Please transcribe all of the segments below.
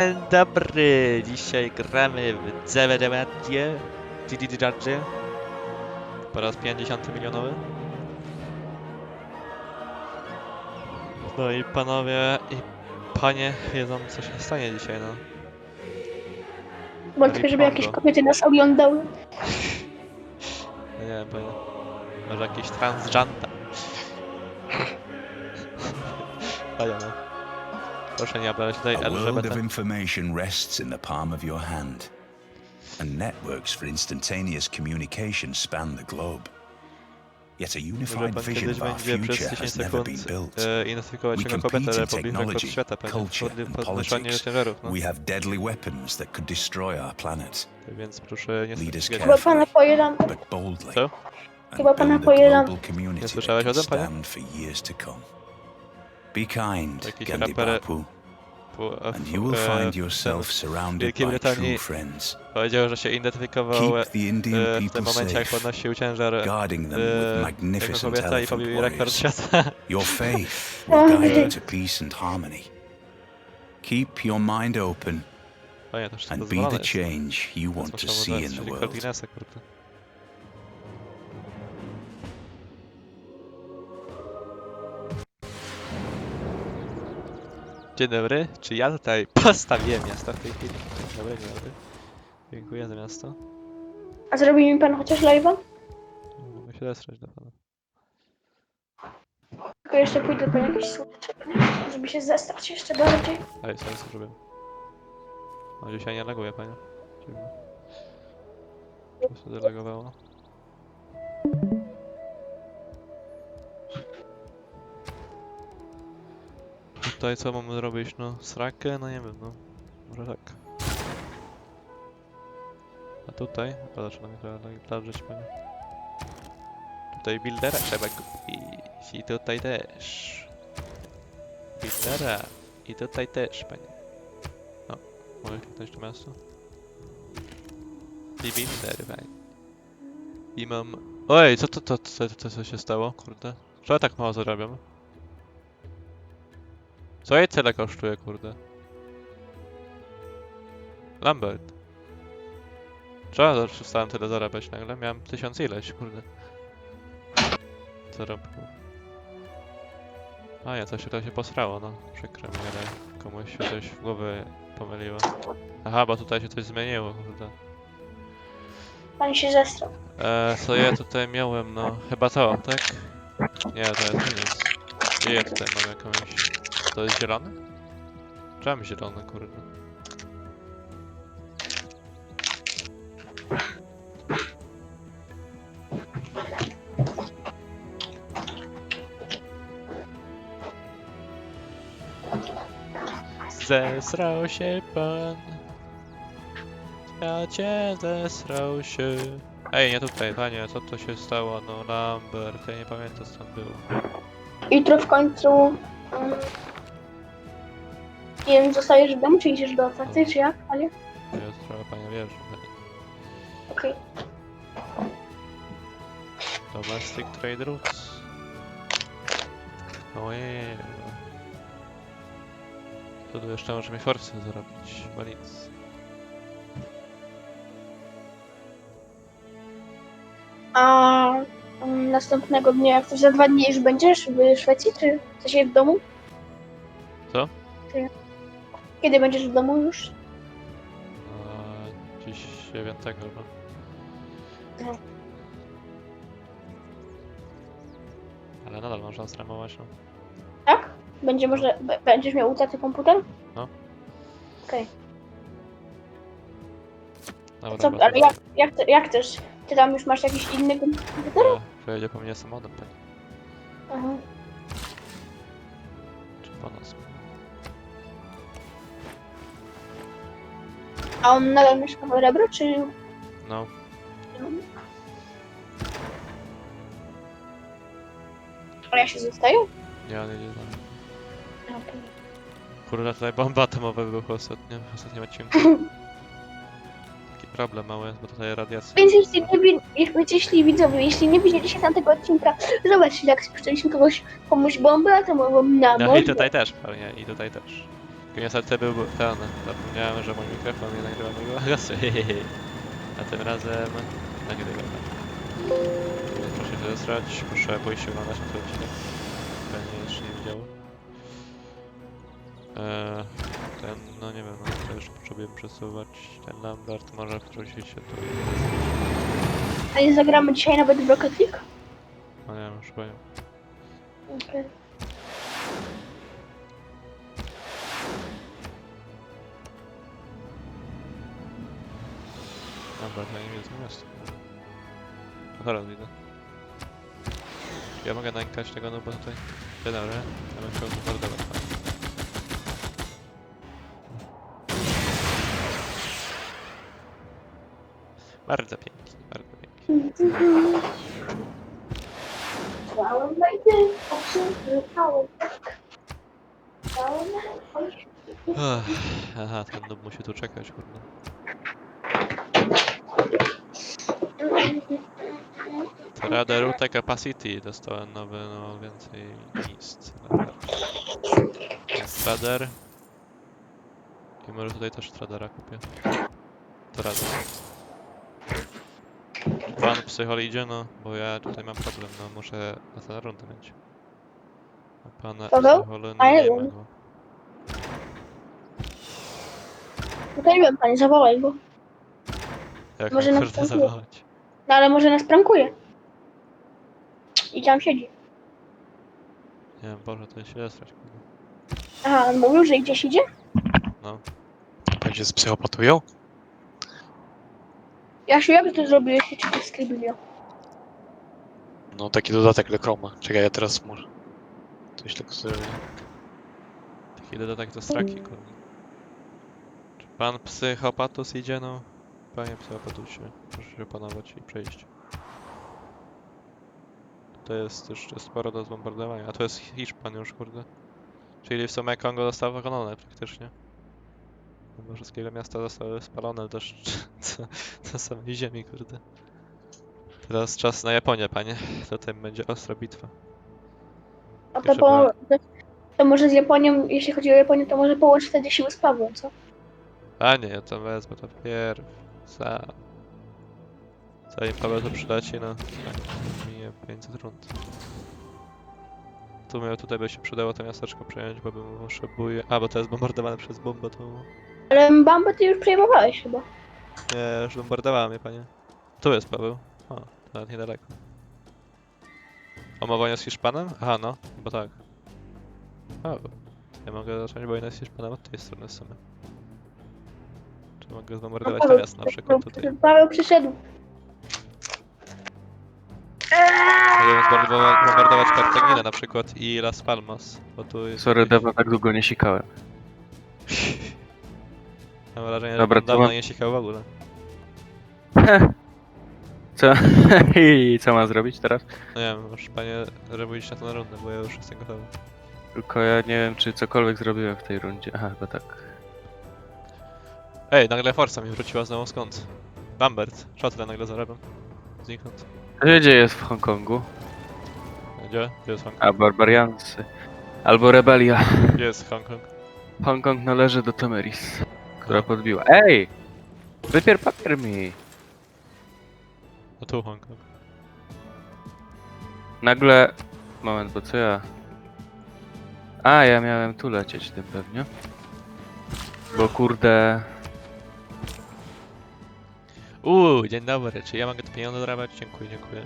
Dzień dobry, dzisiaj gramy w Zevedementie Didididadzie po raz 50 milionowy. No i panowie i panie wiedzą co się stanie dzisiaj, no. Wątpię, żeby jakieś kobiety nas oglądały. Nie wiem. Może jakiś transgender. Panie no. Proszę nie obrażać tutaj A world of LGBT. information rests in the palm of your hand, and networks for instantaneous communication span the globe. Yet a Może unified pan vision kiedyś of our będzie przez future 10 has never been sekund built. e, identyfikować We jako compete ale in po bliżej technology, świata, culture Pod- and Podnoszenie politics. ciężarów, no. We have deadly weapons that could destroy our planet, Więc proszę nie Lead us. Chyba pana pojedą. but boldly. Co? And Chyba pana build a pojedą. global community that słyszałeś can tym, panie? stand for years to come. Be kind, Gandhi Bapu, Pu- and you will e, find yourself surrounded by true friends. Powiedział, że się identyfikował e, Keep the Indian w tym people momencie, jak safe, podnosił ciężar e, e, jako kobieta i pobił rekord świata. Your faith will guide you to peace and harmony. Keep your mind open and be the change you want to see in the world. Dzień dobry, czy ja tutaj postawiłem miasto w tej chwili? Dzień dobry, dzień dobry. Dziękuję za miasto. A zrobi mi pan chociaż live'a? Mogę się zesrać do pana. Tylko jeszcze pójdę po jakieś słodycze, żeby się zestać jeszcze bardziej. Ej, co co zrobiłem? O, dzisiaj nie laguje, panie. Dziwne. Co się zalegowało? Tutaj co mamy zrobić? No, srakę? No nie wiem, no. Może tak. A tutaj? A zaczyna mi trochę dać, panie. Tutaj buildera trzeba kupić. I tutaj też. Buildera. I tutaj też, panie. O, mogę kliknąć to miasto? I builder, panie. I mam... Oj, co to, to, co, to, co się stało? Kurde. Czemu tak mało zarabiam? Co jej tyle kosztuje, kurde? Lambert. Ja przestałem tyle zarabiać nagle? Miałem tysiąc ileś, kurde. Zarobku. A ja coś tutaj się posrało, no. Przykro mi, ale komuś się coś w głowie pomyliło. Aha, bo tutaj się coś zmieniło, kurde. Pan się zestrał. E, co ja tutaj miałem, no. Chyba to, tak? Nie, to jest nic. Gdzie ja tutaj mam jakąś... To jest zielony? Czemu zielony, kurde? Zesrał się pan. Ja cię zesrał się. Ej, nie tutaj, panie, co to się stało? No, Lambert, ja nie pamiętam co tam było. Jutro w końcu... Um, nie wiem, zostajesz w domu, czy idziesz do pracy, czy jak? Ale Ja trochę panie wierzy. okej. Domestic Trade Routes. Ojej. To tu jeszcze możemy forsy zrobić, bo nic. A um, następnego dnia, jak to za dwa dni już będziesz w Szwecji, czy w sensie w domu? Co? Czy... Kiedy będziesz w domu już? A, dziś 9 chyba. No. Ale nadal można streamować, no. Tak? Będzie można, b- będziesz miał u taty komputer? No. Okej. Dobra, Co, dobra, ale jak, jak, jak też? Ty tam już masz jakiś inny komputer? Ja Przejedzie po mnie samochodem, tak? Aha. A on nadal mieszka w Rebro, czy... No, A ja się zostaję? ja nie. Okej. Kurde, tutaj bomba atomowa wybuchła ostatnio, w ostatnim odcinku. Taki problem mały bo tutaj radiacja. Więc jeśli, nie, wi- jak- więc jeśli widzowie, jeśli nie widzieliście tamtego odcinka, zobaczcie jak spuszczaliśmy kogoś, komuś bombę atomową na No i tutaj też pewnie, i tutaj też. Niestety był ten, zapomniałem, że mój mikrofon nie nagrywa mojego głosu. A tym razem nagrywa. Proszę się zesrać, proszę pójść oglądać na ten odcinek. Pewnie jeszcze nie widział. Eee, ten, no nie wiem, no to jeszcze potrzebujemy przesuwać. Ten Lambert może wrócić się tu. A nie zagramy dzisiaj nawet w Rocket League? No nie wiem, już powiem. Okej. Dobra, to nie jest miasto. No teraz widzę. Ja mogę nękać tego, no bo tutaj... Dzień dobry, ja bym chciał zamordować pana. Bardzo pięknie, bardzo pięknie. Bajdy, oczy, całe. Całe bajdy. Ach, Aha, ten noob musi tu czekać, kurde. Trader Route Capacity, dostałem nowy, no więcej miejsc. Trader. I może tutaj też tradera kupię. Trader. Pan psychol idzie, no, bo ja tutaj mam problem, no muszę na tę rundę mieć. A pana Paweł? no nie ma go. Tutaj wiem, panie, zawołaj go. Jak Może mam na kurde początku. zawołać? No ale może nas prankuje. I tam siedzi. Nie wiem, Boże, to jest źle strać, kurde. Aha, on mówił, że gdzieś idzie? No. Będzie z psychopatują? Jasiu, jak to zrobiłeś, czy to skrybiło? No taki dodatek do Chroma. Czekaj, ja teraz może. Coś tak zrobię. Taki dodatek do straki, kurde. Czy pan psychopatus idzie, no? Panie psychopatusie, proszę się opanować i przejść. To jest jeszcze sporo do zbombardowania, a to jest Hiszpan już, kurde. Czyli w sumie Kongo zostało pokonane praktycznie. Mimo wszystkie miasta zostały spalone też co, co samej ziemi, kurde. Teraz czas na Japonię, panie. Tutaj będzie ostra bitwa. A to, po, to może z Japonią, jeśli chodzi o Japonię, to może połącz wtedy siły z Pawłem, co? A nie, ja to wezmę to pierw. Sam. Zanim Paweł to przyleci, no. Tak, minie 500 rund. Tu miał, tutaj by się przydało to miasteczko przejąć, bo bym potrzebuje... A, bo to jest bombardowane przez bombę, to... Ale Bambę ty już przejmowałeś chyba. Nie, już bombardowała mnie, panie. Tu jest Paweł. O, to nawet niedaleko. O, ma wojnę z Hiszpanem? Aha, no, bo tak. O, ja mogę zacząć wojnę z Hiszpanem od tej strony. Czy mogę zbombardować to miasto na przykład tutaj? Paweł przyszedł. Mogę zbombardować bombardować Cartaginę na przykład i Las Palmas, bo tu jest... Sorry, dawno tak długo nie sikałem. Mam wrażenie, Dobra, że to dawno mam- nie sikał w ogóle. Co? I co mam zrobić teraz? No nie wiem, już panie, iść na tę rundę, bo ja już jestem gotowy. Tylko ja nie wiem, czy cokolwiek zrobiłem w tej rundzie. Aha, chyba tak. Ej, nagle Forza mi wróciła znowu skąd? Lambert, szatyle nagle zarabiam. Znikąd. Co się dzieje w Hongkongu? Gdzie? Gdzie jest Hongkong? A, barbariansy. Albo rebelia. Gdzie jest Hongkong? Hongkong należy do Temeris, która podbiła. Ej! Wypier papier mi! No tu Hongkong. Nagle... Moment, bo co ja... A, ja miałem tu lecieć tym pewnie. Bo kurde... Uuu, dzień dobry, czy ja mogę te pieniądze zarabiać? Dziękuję, dziękuję.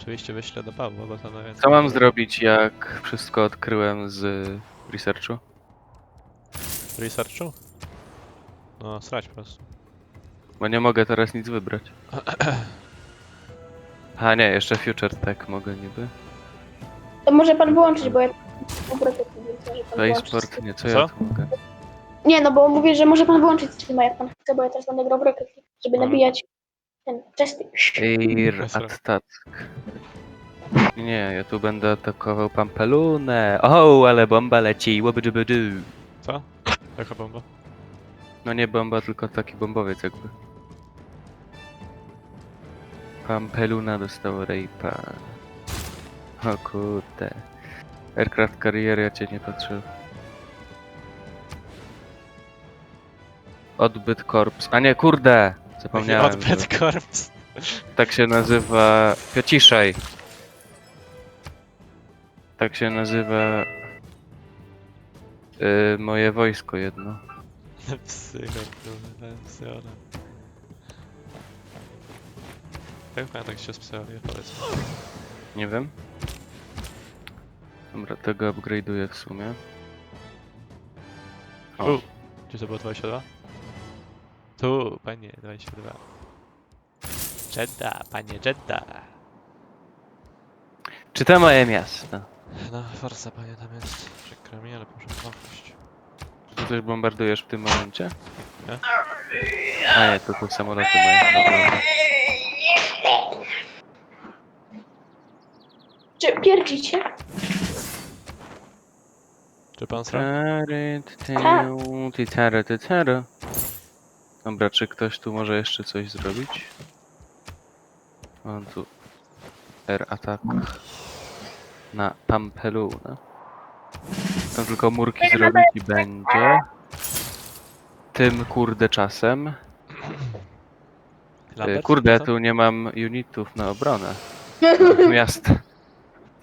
Oczywiście wyślę do Pawła, bo to na więcej. Co mam zrobić, jak wszystko odkryłem z researchu? Researchu? No, srać po prostu. Bo nie mogę teraz nic wybrać. A nie, jeszcze Future Tech mogę niby. To może pan wyłączyć, bo ja... Playsport, nie, co, Co? ja tu mogę? Nie, no bo mówię, że może pan wyłączyć streama, jak pan chce, bo ja teraz będę grał w Rocket League, żeby Dobra. nabijać ten czesty. Air. Attack. Nie, ja tu będę atakował Pampelunę. O, ale bomba leci, łobydybydy. Co? Jaka bomba? No nie bomba, tylko taki bombowiec jakby. Pampeluna dostał rape'a. O kurde. Aircraft Carrier, ja cię nie patrzę. Odbyt korps. A nie, kurde! Zapomniałem. że Odbyt korps. Tak się nazywa. Ciszej. Tak się nazywa. y, moje wojsko jedno. Psycho, kurde, psycho. Jak pamiętam, jak się spsali, powiedz. Nie wiem. Dobra, tego upgrade'uję w sumie. O, U. Gdzie to było 22? Tu, panie, 22. Jeddah, panie, Jeddah. Czy to moje miasto? No, forsa, panie, tam jest. Przykro mi, ale proszę paść. Czy coś bombardujesz w tym momencie? Nie. A nie, to tu samoloty mają. Dobra. Czy pierdzicie? Czy pan sra? Tary, tytył, tytara, tytara. Dobra, czy ktoś tu może jeszcze coś zrobić? Mam tu air attack na Pampeluna. Tam tylko murki zrobić i będzie. Tym kurde czasem. Y, Lambert, Kurde, co? tu nie mam unitów na obronę. Miasta.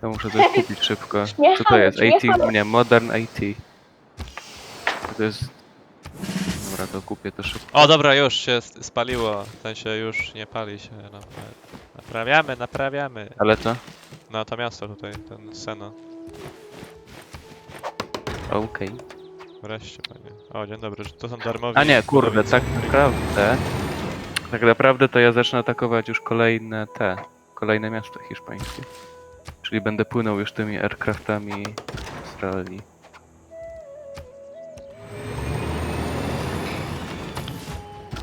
To muszę coś kupić szybko. Co to jest? AT? Nie, Modern AT. To jest... To kupię to szybko. O, dobra, już się s- spaliło. W sensie już nie pali się. napra- Naprawiamy, naprawiamy. Ale to? No, to miasto tutaj, ten Sena. Okej. Wreszcie, panie. O, dzień dobry, że to są darmowi. A nie, kurde, tak naprawdę... Tak naprawdę to ja zacznę atakować już kolejne te... Kolejne miasta hiszpańskie. Czyli będę płynął już tymi aircraftami z Australii.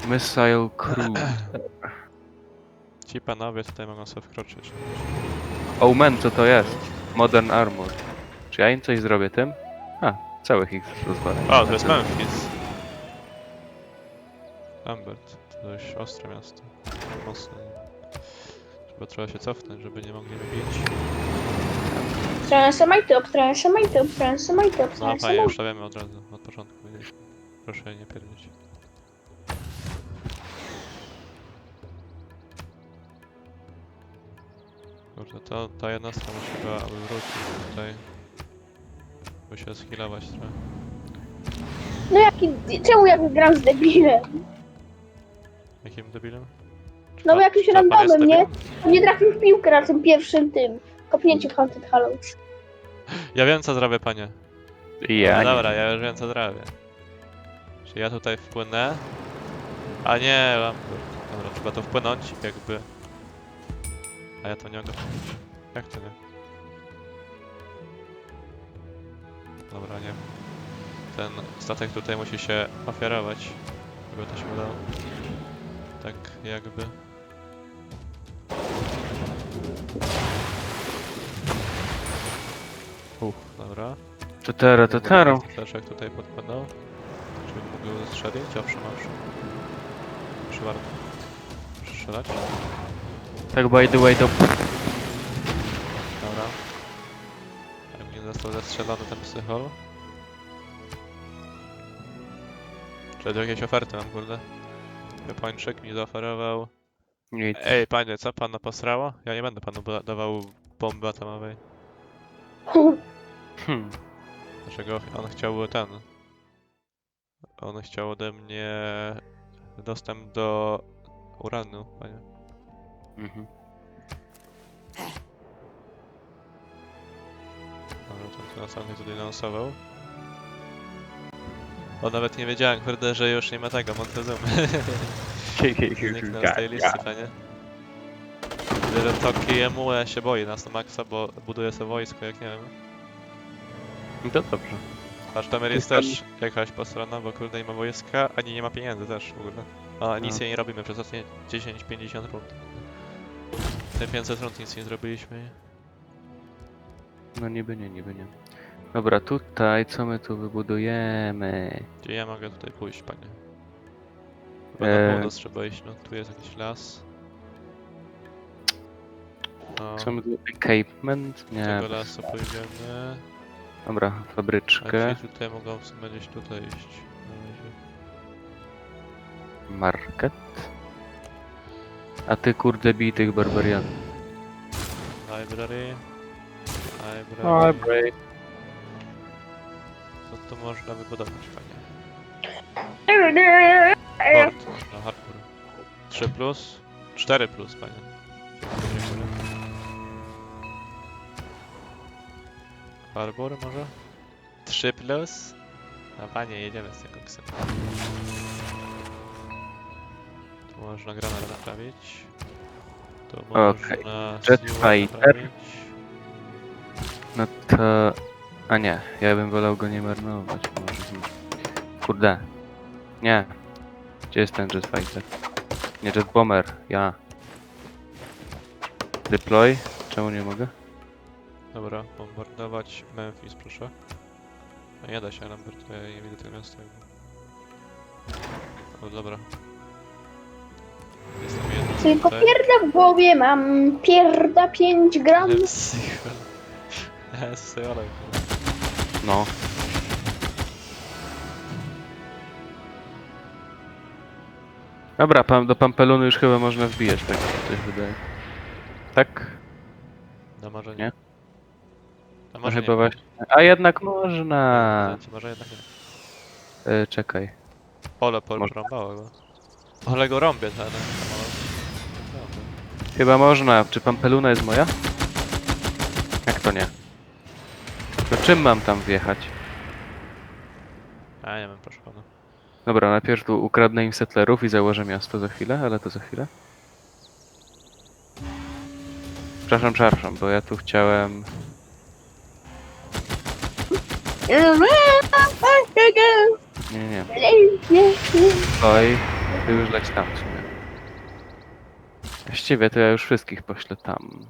Missile Crew. Ci panowie tutaj mogą sobie wkroczyć. Oh man, co to jest? Modern Armor. Czy ja im coś zrobię tym? A, całych ich rozwalę. O, to jest Memphis. Lambert. To dość ostre miasto. Mocne. Chyba trzeba się cofnąć, żeby nie mogli mnie bić. Obstrałem samajty, obstrałem samajty, obstrałem samajty, No, obstrałem panie, już to wiemy od razu, od początku wiedzieliśmy. Proszę nie pierdzieć. Kurde, to ta jednostka musi chyba aby wrócić tutaj. By się schilować trochę. No jaki, czemu ja gram z debilem? Jakim debilem? Czy No pan- bo jakimś czy pan jest randomem, nie? debilem? Nie trafił w piłkę na tym pierwszym tym. Kopnięciu w Haunted Hallows. Ja wiem co zrobię, panie. Ja no nie. dobra, ja już wiem co zrobię. Czy ja tutaj wpłynę? A nie, Lambert. Dobra, trzeba to wpłynąć jakby. A ja to nie mogę wpłynąć. Jak to nie? Dobra, nie. Ten statek tutaj musi się ofiarować, żeby to się udało. Tak jakby. Uff, dobra. Tatara, tatara. Fleszek tutaj podpadał. Czy mógł go zastrzelić? Owszem, owszem. Czy warto strzelać? Tak by the way to... Dobra. Jak nie został zastrzelony ten psychol. Czy jakieś oferty mam, kurde? Japończyk mi zaoferował. Nic. Ej, panie, co pana posrało? Ja nie będę panu dawał bomby atomowej. Hmm. Dlaczego on chciał ten? On chciał ode mnie dostęp do uranu, panie. Mhm. Dobra, to, to następnie tutaj lansował. O, nawet nie wiedziałem, kurde, że już nie ma tego, Montezum. Zniknął z tej listy, panie. Tyle Toki Emue się boi nas na maksa, bo buduje sobie wojsko, jak nie wiem. No To dobrze. Aż tam jest też jakaś postrona, bo kurde nie ma wojska, ani nie ma pieniędzy też w ogóle. A nic No. nie robimy przez ostatnie 10-50 rund. Te 500 rund nic nie zrobiliśmy. No niby nie, niby nie. Dobra, tutaj co my tu wybudujemy? Gdzie ja mogę tutaj pójść, panie? Chyba Eee. na północ trzeba iść, no tu jest jakiś las. No, Co my tu... Equipment? do Nie. tego lasu pójdziemy. Dobra, A fabryczkę. ci tutaj mogą w sumie gdzieś tutaj iść. Na razie. Market. A ty kurde bij tych barbarianów. Library. Library. Library. Co tu można wybudować, panie? Port można, hardcore. 3 plus? 4 plus, panie. Harbor może? 3 plus? A panie, jedziemy z tym koksem. Można granat naprawić. Okej. można Jet Stewa fighter. naprawić. No to... A nie, ja bym wolał go nie marnować. Może. hmm. Kurde. Nie. Gdzie jest ten Jet Fighter? Nie Jet Bomber, ja. Deploy? Czemu nie mogę? Dobra, bombardować Memphis, proszę. A nie da się, Lambert, to ja nie widzę tego miasta. O, dobra. Jest tam jedno Tylko tutaj. pierda w głowie mam, pierda 5 gram. Ale No. Dobra, pam, do Pampelunu już chyba można wbijać, tak mi się coś wydaje. Tak? na marzenie. Nie? A No może chyba nie. właśnie. A jednak można! Może jednak nie. E, czekaj. Pole pol Można. porąbało go. Ale go rąbię ten. samolot. Chyba można. Czy Pampeluna jest moja? Jak to nie? To czym mam tam wjechać? A nie wiem, proszę pana. Dobra, najpierw tu ukradnę im settlerów i założę miasto za chwilę, ale to za chwilę. Przepraszam, przepraszam, bo ja tu chciałem... Nie, nie, oj, ty już leć tam w sumie. Właściwie to ja już wszystkich poślę tam.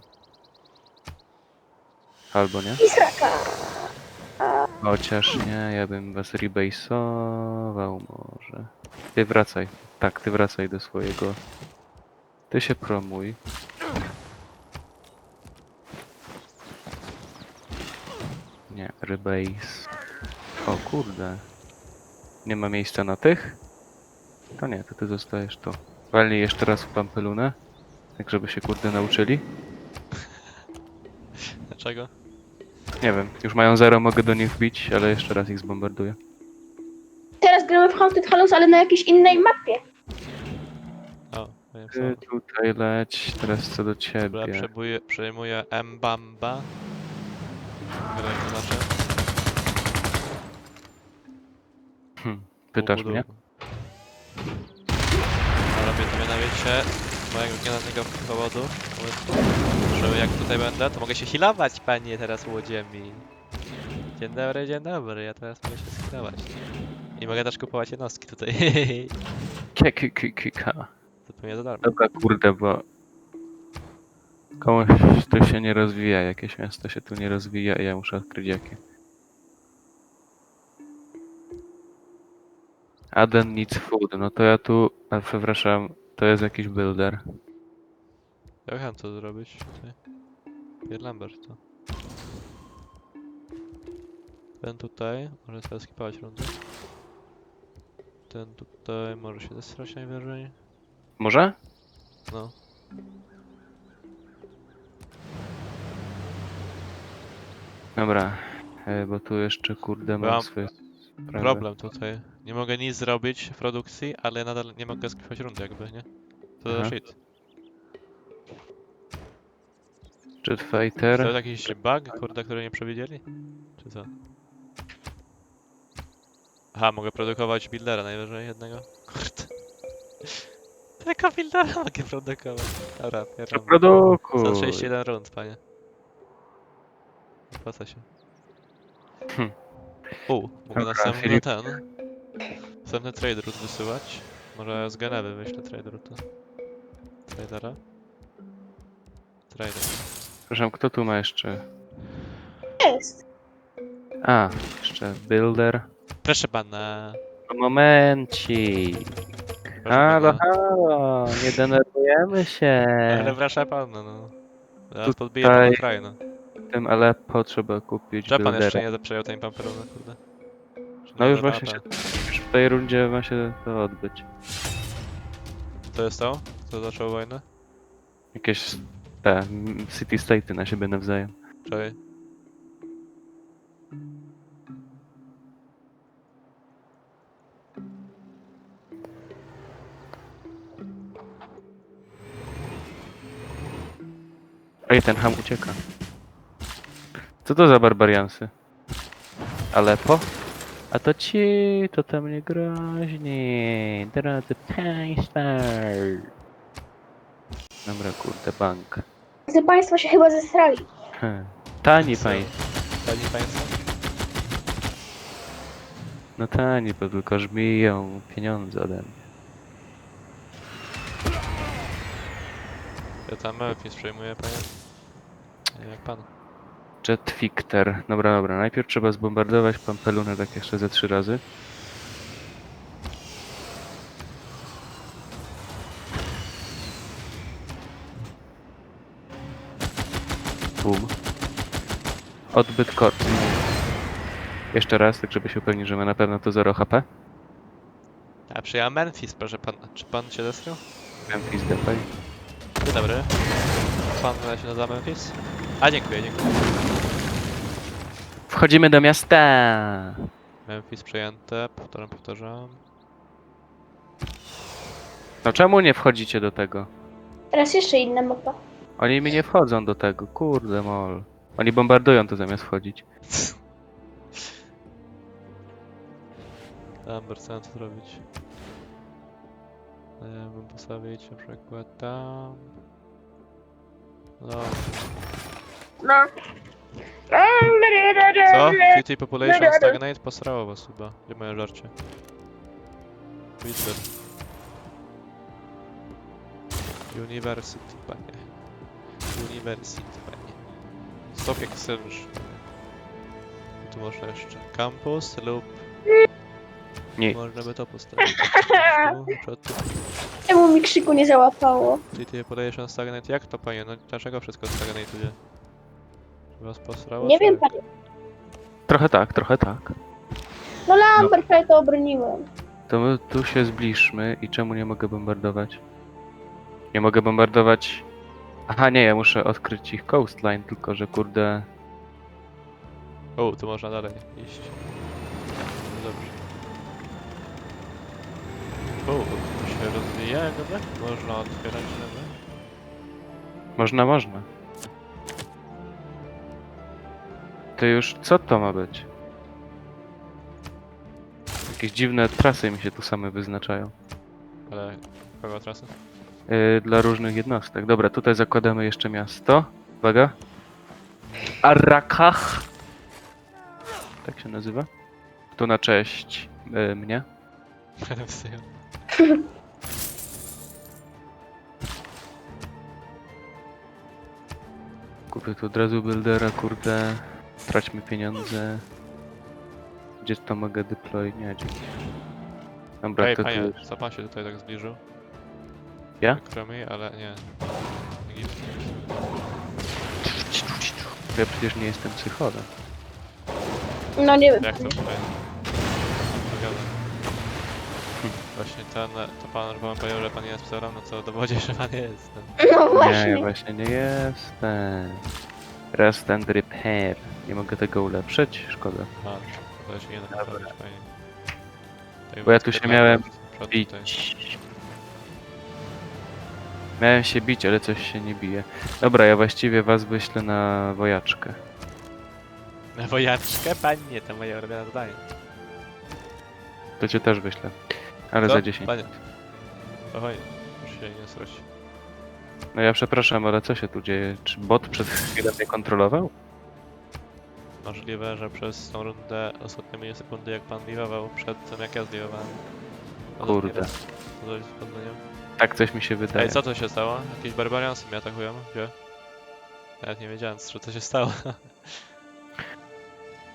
Albo nie? Chociaż nie, ja bym was rebase'ował może. Ty wracaj. Tak, ty wracaj do swojego. Ty się promuj. Nie, rebase. O kurde. Nie ma miejsca na tych? To nie, to ty zostajesz tu. Walnij jeszcze raz w pampelunę. Tak żeby się kurde nauczyli. Dlaczego? Nie wiem, już mają zero, mogę do nich wbić, ale jeszcze raz ich zbombarduję. Teraz gramy w Haunted Hallows, ale na jakiejś innej mapie. O, nie Ty wiem tutaj leć, teraz co do. Dobra, ciebie. przejmuję, przejmuję M-Bamba. Grę to znaczy. Hm, pytasz mnie? Robię to mianowicie z mojego genialnego powodu, że jak tutaj będę, to mogę się healować, panie, teraz łodziemi. Dzień dobry, dzień dobry, ja teraz mogę się healować. I mogę też kupować jednostki tutaj. Kie- ki- ki- ka. Zupełnie za darmo. Dobra, kurde, bo... Komuś tu się nie rozwija, jakieś miasto się tu nie rozwija i ja muszę odkryć jakie. Aden needs food, no to ja tu... A przepraszam, to jest jakiś builder. Ja chciałem to zrobić tutaj. Pierre Lambert to. Ten tutaj, może sobie skipować rundę. Ten tutaj może się zesrać najwyżej. Może? No. Dobra, e, bo tu jeszcze kurde mam Mam swoje sprawy. Problem tutaj. Nie mogę nic zrobić w produkcji, ale nadal nie mogę skipować rundy jakby, nie? To Aha. shit. Jet To Fighter. jakiś bug, kurde, który nie przewidzieli? Czy co? Aha, mogę produkować buildera najwyżej jednego. Kurde. Tylko buildera mogę produkować. Dobra, To pierwsza. produkuj. Za 31 rund, panie. Opłaca się. Hm. U, mogę następny ten. Następny trade route wysyłać. Może z Genewy wyślę trade route. Tradera. Trader. Przepraszam, kto tu ma jeszcze? Jest. A, jeszcze builder. Proszę pana. Momencik. Proszę Halo, pana. halo, nie denerwujemy się. Ale proszę pana, no. Zaraz Tutaj- podbiję pana Ukrainę. Tym Aleppo trzeba kupić Że pan buildera. jeszcze nie przejął tej pamperony, kurde. No już właśnie AP? Już w tej rundzie ma się to odbyć. To jest to? Kto zaczął wojnę? Jakieś te city state'y na siebie nawzajem. Czekaj. Ej, ten ham ucieka. Co to za barbariansy? Aleppo? A to ci, to tam nie groźni. Drodzy państwa. Dobra, kurde, bank. Drodzy Państwo się chyba zesrali. Hm. Tani państwo. Pani państwo? No tani, bo tylko żmiją pieniądze ode mnie. Ja tam Memphis przejmuję, panie. Nie jak pan. Jet Ficter. Dobra, dobra. Najpierw trzeba zbombardować Pampelunę tak jeszcze ze trzy razy. Bum. Odbyt kor. Jeszcze raz, tak żeby się upewnić, że ma na pewno to 0 HP. A przyjechał Memphis, proszę pan. Czy pan się zesrył? Memphis Depay. Dzień dobry. Pan się nazywa Memphis? A dziękuję, dziękuję. Wchodzimy do miasta! Memphis przejęte, powtarzam, powtarzam. No czemu nie wchodzicie do tego? Teraz jeszcze inna mapa. Oni mi nie wchodzą do tego, kurde mol. Oni bombardują to zamiast wchodzić. Amber, co mam tu zrobić? No Ja bym postawić na przykład tam. No. No. Co? City Population Stagnate? Posrało was chyba. Gdzie moje żarcie? Wither. University, panie. University, panie. Stop Exchange. Tu można jeszcze. Campus lub... Nie. Można by to postawić. Tu. Czemu mi krzyku nie załapało? City Population Stagnate. Jak to panie? No dlaczego wszystko stagnate'uje? Czy was posrało? Nie czy- wiem, panie. Trochę tak, trochę tak. No Lambert, prawie to obroniłem. To my tu się zbliżmy i czemu nie mogę bombardować? Nie mogę bombardować... Aha, nie, ja muszę odkryć ich coastline, tylko że kurde... O, tu można dalej iść. No Dobrze. O, tu się rozwija jakby? Można otwierać lewy? Można, można. To już co to ma być? Jakieś dziwne trasy mi się tu same wyznaczają. Ale kogo trasy? Yy, dla różnych jednostek. Dobra, tutaj zakładamy jeszcze miasto. Uwaga. Arrakach. Tak się nazywa. Tu na cześć yy, mnie. Kupię tu od razu buildera, kurde. Traćmy pieniądze. Gdzie to mogę deploy? Nie, dzięki. Dobra, Ej, to panie, już. co pan się tutaj tak zbliżył? Ja? Kremi, ale nie. Egipt. Ja przecież nie jestem psycholem. No nie wiem. Jak to tutaj? Właśnie ten, to pan, pan powiedział, że pan jest pserem, no co dowodzi, że pan jest. No. No Nie, właśnie. ja właśnie nie jestem. Rust and repair. Nie mogę tego ulepszyć? Szkoda. A, to się nie da naprawić, fajnie. Bo ja tu się miałem Bić. tutaj. Miałem się bić, ale coś się nie bije. Dobra, ja właściwie was wyślę na wojaczkę. Na wojaczkę? Panie, to moje ulubione zadanie. To cię też wyślę. Ale Co? za 10. Panie. Oj, już się nie sroć. No ja przepraszam, ale co się tu dzieje? Czy bot przed chwilą mnie kontrolował? Możliwe, że przez tą rundę, ostatnie milisekundy jak pan liwował przed tym jak ja zliwowałem. To Kurde. To coś. Tak coś mi się wydaje. Ej, co to się stało? Jakieś barbariansy mnie atakują? Gdzie? Nawet nie wiedziałem, że co się stało.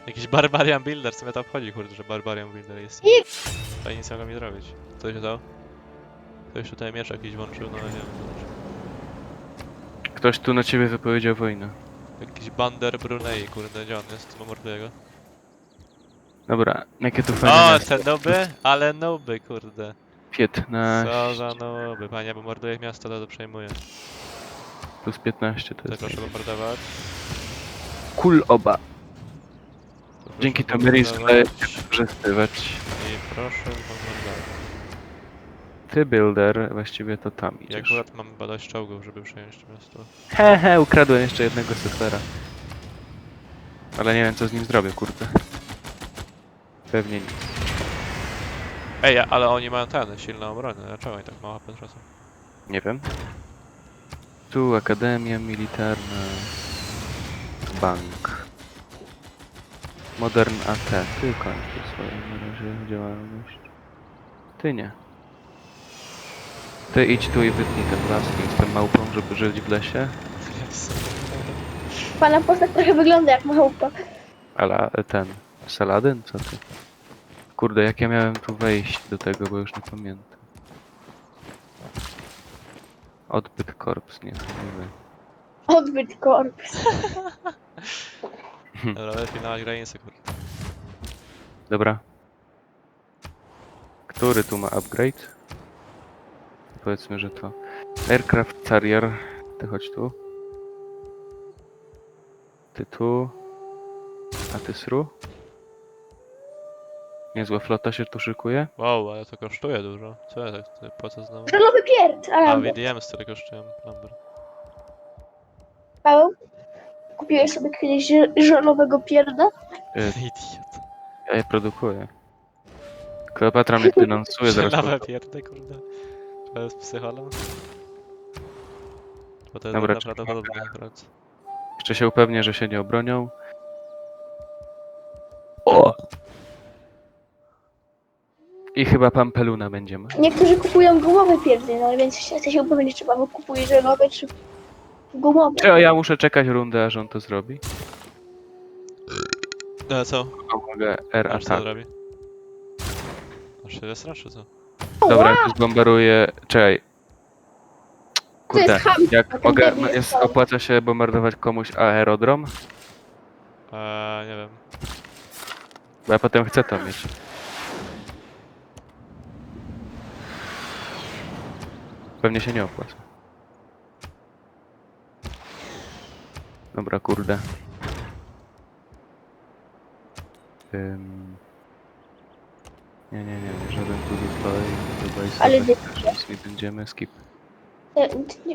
Jakiś barbarian builder, co mnie to obchodzi, kurde, że barbarian builder jest. To nic nie mogą mi zrobić. Co się stało? Ktoś tutaj miecz jakiś włączył, no nie wiem. Ktoś tu na ciebie wypowiedział wojnę. Jakiś bander Brunei, kurde, gdzie on jest? Morduję go. Dobra, jakie tu fajne O, te noby? Ale noby, kurde. 15. Co za noby, panie, bombarduje miasto, to to przejmuje. Plus 15 to Tutaj jest. proszę bombardować. Kul oba. Proszę Dzięki temu daje bombardować. się wykorzystywać. I proszę bombardować. Ty builder, właściwie to tam idziesz. akurat mam dość czołgów, żeby przejąć miasto. Hehe, ukradłem jeszcze jednego settlera. Ale nie wiem co z nim zrobię, kurde. Pewnie nic. Ej, ale oni mają ten, silną obronę, dlaczego oni tak mało HP tracą? Nie wiem. Tu Akademia Militarna. Bank. Modern AT. Ty kończ tu swoją na razie działalność. Ty nie. Ty idź tu i wytnij ten las, nie jestem małpą, żeby żyć w lesie. Pana postać trochę wygląda jak małpa. Ale ten... Saladyn? Co ty? Kurde, jak ja miałem tu wejść do tego, bo już nie pamiętam. Odbyt korps, nie, to nie wiem. Odbyt korps. Dobra, lepiej na granicę, kurde. Dobra. Który tu ma upgrade? Powiedzmy, że to. Aircraft Carrier. Ty chodź tu. Ty tu. A ty sru? Niezła flota się tu szykuje. Wow, ale to kosztuje dużo. Co ja tak, co znowu? Żelowy pierd, A, ale VDM tyle kosztują, Lambert. Paweł, kupiłeś sobie kiedyś ż- żelowego pierda? Y, Idiot. ja je produkuję. Kleopatra mnie finansuje zaraz. Nowe po- pierdy, kurde. To jest psycholog. Bo to jest Dobra, naprawdę czekaj. akurat. Jeszcze się upewnię, że się nie obronią. O! I chyba Pampeluna będziemy. Niektórzy kupują gumowe pierdy, no więc się- chcę się upewnić, czy Paweł kupuje żelowe, czy gumowe. Czy ja muszę czekać rundę, aż on to zrobi? No co? Mogę R Aż co atak. zrobi? Aż się zestraszy, co? Dobra, tu zbombaruję. Czekaj. To Kurde, jest ham. jak mogę, debil jest opłaca się bombardować komuś aerodrom? Eee, nie wiem. Bo ja potem chcę to mieć. Pewnie się nie opłaca. Dobra, kurde. Ym... Nie, nie, nie, nie, żaden tu deploy, chyba jest Ale też nie będziemy, skip. E,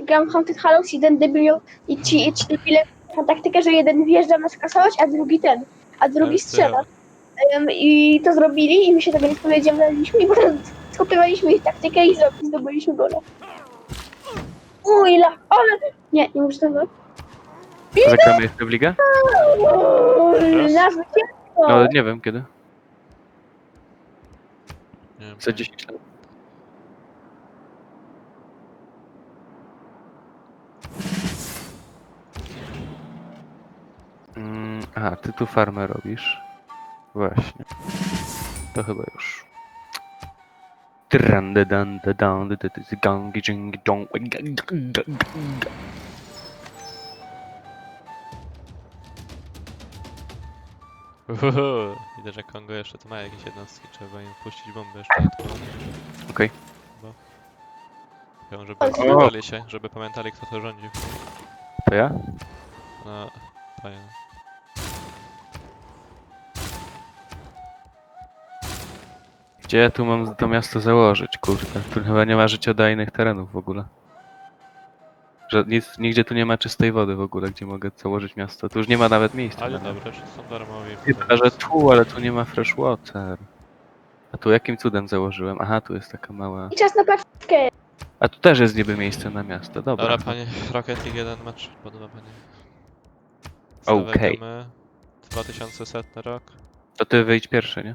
Gram w Haunted Hallows, jeden debil i ci, i ci debile mają taktykę, że jeden wjeżdża nas kasować, a drugi ten, a drugi strzela. Em, I to zrobili i my się tego nie spowiedzieliśmy i potem skopiowaliśmy ich taktykę i zro- zdobyliśmy gola. Ujla, ale... Nie, nie muszę tego. Zagramy jeszcze w ligę? Nazwy się... No, nie wiem kiedy. Nie wiem. Za 10 lat. Mm, ty tu farmę robisz. Właśnie. To chyba już. Trande dan da dong Uhuhu. Widzę, że Kongo jeszcze tu ma jakieś jednostki, trzeba im puścić bombę jeszcze dodatkowo. Okej. Chciałbym, żeby O. pamiętali się, żeby pamiętali kto to rządził. To ja? No, fajnie. Gdzie ja tu mam to miasto założyć, kurde? Tu chyba nie ma życiodajnych terenów w ogóle. Że nic, nigdzie tu nie ma czystej wody w ogóle, gdzie mogę założyć miasto. Tu już nie ma nawet miejsca. Ale na nie. dobra, że są darmowi. Chyba, że tu, ale tu nie ma fresh water. A tu jakim cudem założyłem? Aha, tu jest taka mała... I czas na paczkę. A tu też jest niby miejsce na miasto, dobra. Dobra, panie, Rocket League 1 mecz, podoba panie. Okej. Stawiamy 2100 rok. To ty wyjdź pierwszy, nie?